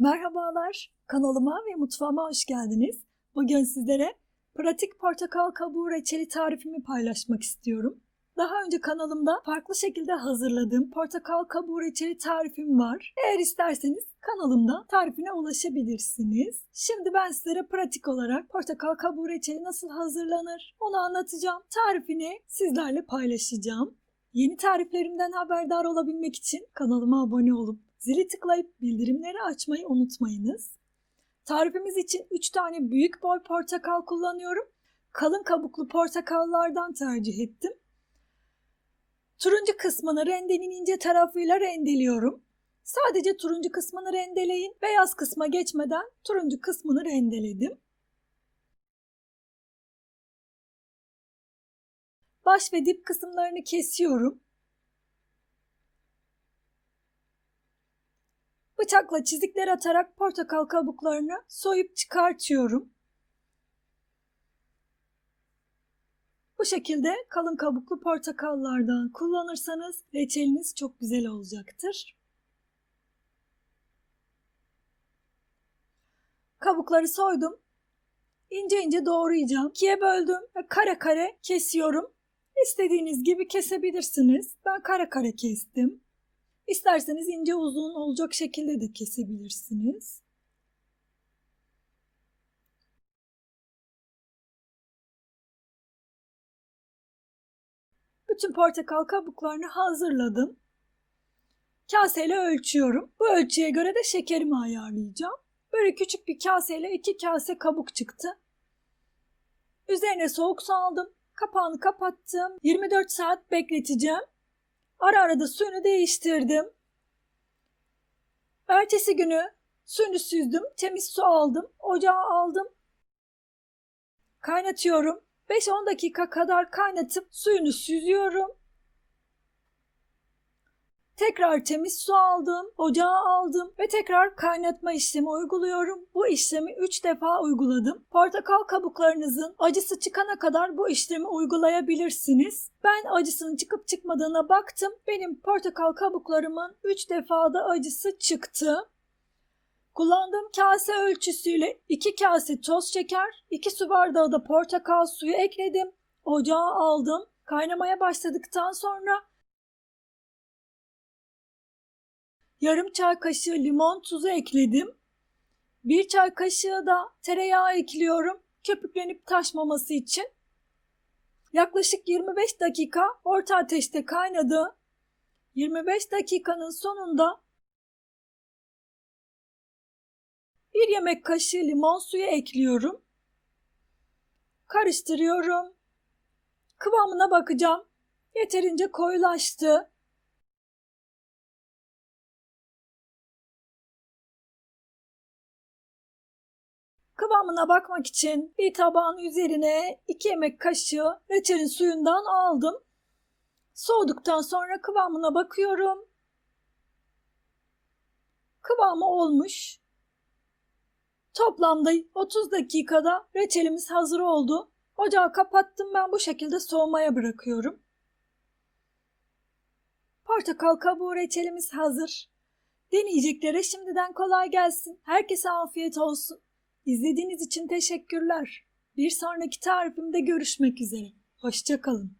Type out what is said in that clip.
Merhabalar, kanalıma ve mutfağıma hoş geldiniz. Bugün sizlere pratik portakal kabuğu reçeli tarifimi paylaşmak istiyorum. Daha önce kanalımda farklı şekilde hazırladığım portakal kabuğu reçeli tarifim var. Eğer isterseniz kanalımda tarifine ulaşabilirsiniz. Şimdi ben sizlere pratik olarak portakal kabuğu reçeli nasıl hazırlanır onu anlatacağım. Tarifini sizlerle paylaşacağım. Yeni tariflerimden haberdar olabilmek için kanalıma abone olup zili tıklayıp bildirimleri açmayı unutmayınız. Tarifimiz için 3 tane büyük boy portakal kullanıyorum. Kalın kabuklu portakallardan tercih ettim. Turuncu kısmını rendenin ince tarafıyla rendeliyorum. Sadece turuncu kısmını rendeleyin. Beyaz kısma geçmeden turuncu kısmını rendeledim. Baş ve dip kısımlarını kesiyorum. Bıçakla çizikler atarak portakal kabuklarını soyup çıkartıyorum. Bu şekilde kalın kabuklu portakallardan kullanırsanız reçeliniz çok güzel olacaktır. Kabukları soydum. İnce ince doğrayacağım. İkiye böldüm ve kare kare kesiyorum. İstediğiniz gibi kesebilirsiniz. Ben kare kare kestim. İsterseniz ince uzun olacak şekilde de kesebilirsiniz. Bütün portakal kabuklarını hazırladım. Kaseyle ölçüyorum. Bu ölçüye göre de şekerimi ayarlayacağım. Böyle küçük bir kaseyle iki kase kabuk çıktı. Üzerine soğuk su aldım. Kapağını kapattım. 24 saat bekleteceğim. Ara ara da suyunu değiştirdim. Ertesi günü suyunu süzdüm. Temiz su aldım. Ocağa aldım. Kaynatıyorum. 5-10 dakika kadar kaynatıp suyunu süzüyorum. Tekrar temiz su aldım, ocağa aldım ve tekrar kaynatma işlemi uyguluyorum. Bu işlemi 3 defa uyguladım. Portakal kabuklarınızın acısı çıkana kadar bu işlemi uygulayabilirsiniz. Ben acısının çıkıp çıkmadığına baktım. Benim portakal kabuklarımın 3 defada acısı çıktı. Kullandığım kase ölçüsüyle 2 kase toz şeker, 2 su bardağı da portakal suyu ekledim. Ocağa aldım. Kaynamaya başladıktan sonra yarım çay kaşığı limon tuzu ekledim. Bir çay kaşığı da tereyağı ekliyorum köpüklenip taşmaması için. Yaklaşık 25 dakika orta ateşte kaynadı. 25 dakikanın sonunda bir yemek kaşığı limon suyu ekliyorum. Karıştırıyorum. Kıvamına bakacağım. Yeterince koyulaştı. Kıvamına bakmak için bir tabağın üzerine 2 yemek kaşığı reçelin suyundan aldım. Soğuduktan sonra kıvamına bakıyorum. Kıvamı olmuş. Toplamda 30 dakikada reçelimiz hazır oldu. Ocağı kapattım ben bu şekilde soğumaya bırakıyorum. Portakal kabuğu reçelimiz hazır. Deneyeceklere şimdiden kolay gelsin. Herkese afiyet olsun. İzlediğiniz için teşekkürler. Bir sonraki tarifimde görüşmek üzere. Hoşçakalın.